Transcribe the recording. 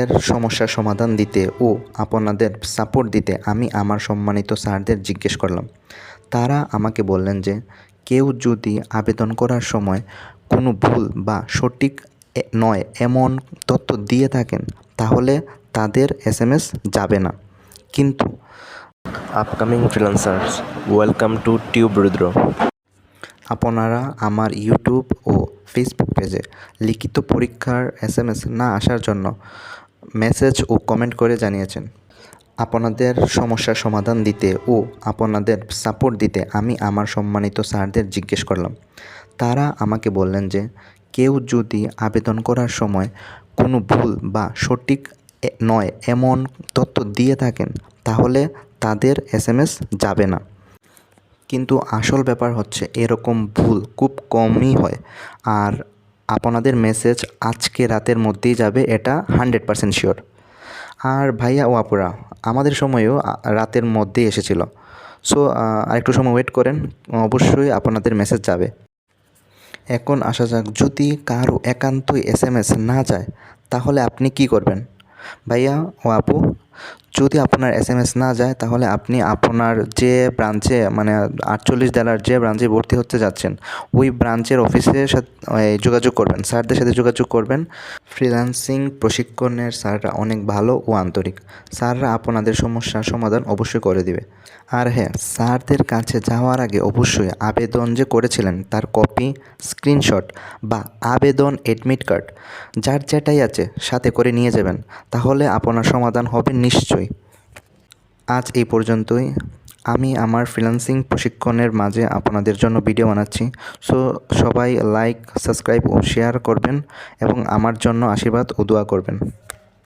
এর সমস্যার সমাধান দিতে ও আপনাদের সাপোর্ট দিতে আমি আমার সম্মানিত স্যারদের জিজ্ঞেস করলাম। তারা আমাকে বললেন যে কেউ যদি আবেদন করার সময় কোনো ভুল বা সঠিক নয় এমন তথ্য দিয়ে থাকেন তাহলে তাদের এস এম এস যাবে না। কিন্তু upcoming freelancers welcome to tube Rudra আপনারা আমার ইউটিউব ও ফেসবুক পেজে লিখিত পরীক্ষার এস এম এস না আসার জন্য মেসেজ ও কমেন্ট করে জানিয়েছেন, আপনাদের সমস্যার সমাধান দিতে ও আপনাদের সাপোর্ট দিতে আমি আমার সম্মানিত স্যারদের জিজ্ঞেস করলাম। তারা আমাকে বললেন যে, কেউ যদি আবেদন করার সময় কোনো ভুল বা সঠিক নয় এমন তথ্য দিয়ে থাকেন, তাহলে তাদের এস যাবে না। কিন্তু আসল ব্যাপার হচ্ছে এরকম ভুল খুব কমই হয়। আর আপনাদের মেসেজ আজকে রাতের মধ্যেই যাবে, এটা হান্ড্রেড পারসেন্ট শিওর আর ভাইয়া ও আপুরা, আমাদের সময়ও রাতের মধ্যেই এসেছিল। সো আরেকটু সময় ওয়েট করেন, অবশ্যই আপনাদের মেসেজ যাবে। এখন আসা যাক, যদি কারও একান্তই এস এম এস না যায়, তাহলে আপনি কি করবেন? ভাইয়া ও আপু যদি আপনার এস এম এস না যায়, তাহলে আপনি আপনার যে ব্রাঞ্চে মানে আটচল্লিশ জেলার যে ব্রাঞ্চে ভর্তি হতে যাচ্ছেন, ওই ব্রাঞ্চের অফিসের সাথে যোগাযোগ করবেন। স্যারদের সাথে যোগাযোগ করবেন। ফ্রিল্যান্সিং প্রশিক্ষণের স্যাররা অনেক ভালো ও আন্তরিক। স্যাররা আপনাদের সমস্যার সমাধান অবশ্যই করে দিবে। আর হ্যাঁ স্যারদের কাছে যাওয়ার আগে অবশ্যই আবেদন যে করেছিলেন, তার কপি স্ক্রিনশট বা আবেদন অ্যাডমিট কার্ড যার যেটাই আছে, সাথে করে নিয়ে যাবেন। তাহলে আপনার সমাধান হবে নিশ্চয়ই। আজ এই পর্যন্তই। আমি আমার ফ্রিল্যান্সিং প্রশিক্ষণের মাঝে আপনাদের জন্য ভিডিও বানাচ্ছি। সো সবাই লাইক সাবস্ক্রাইব ও শেয়ার করবেন এবং আমার জন্য আশীর্বাদ ও দোয়া করবেন।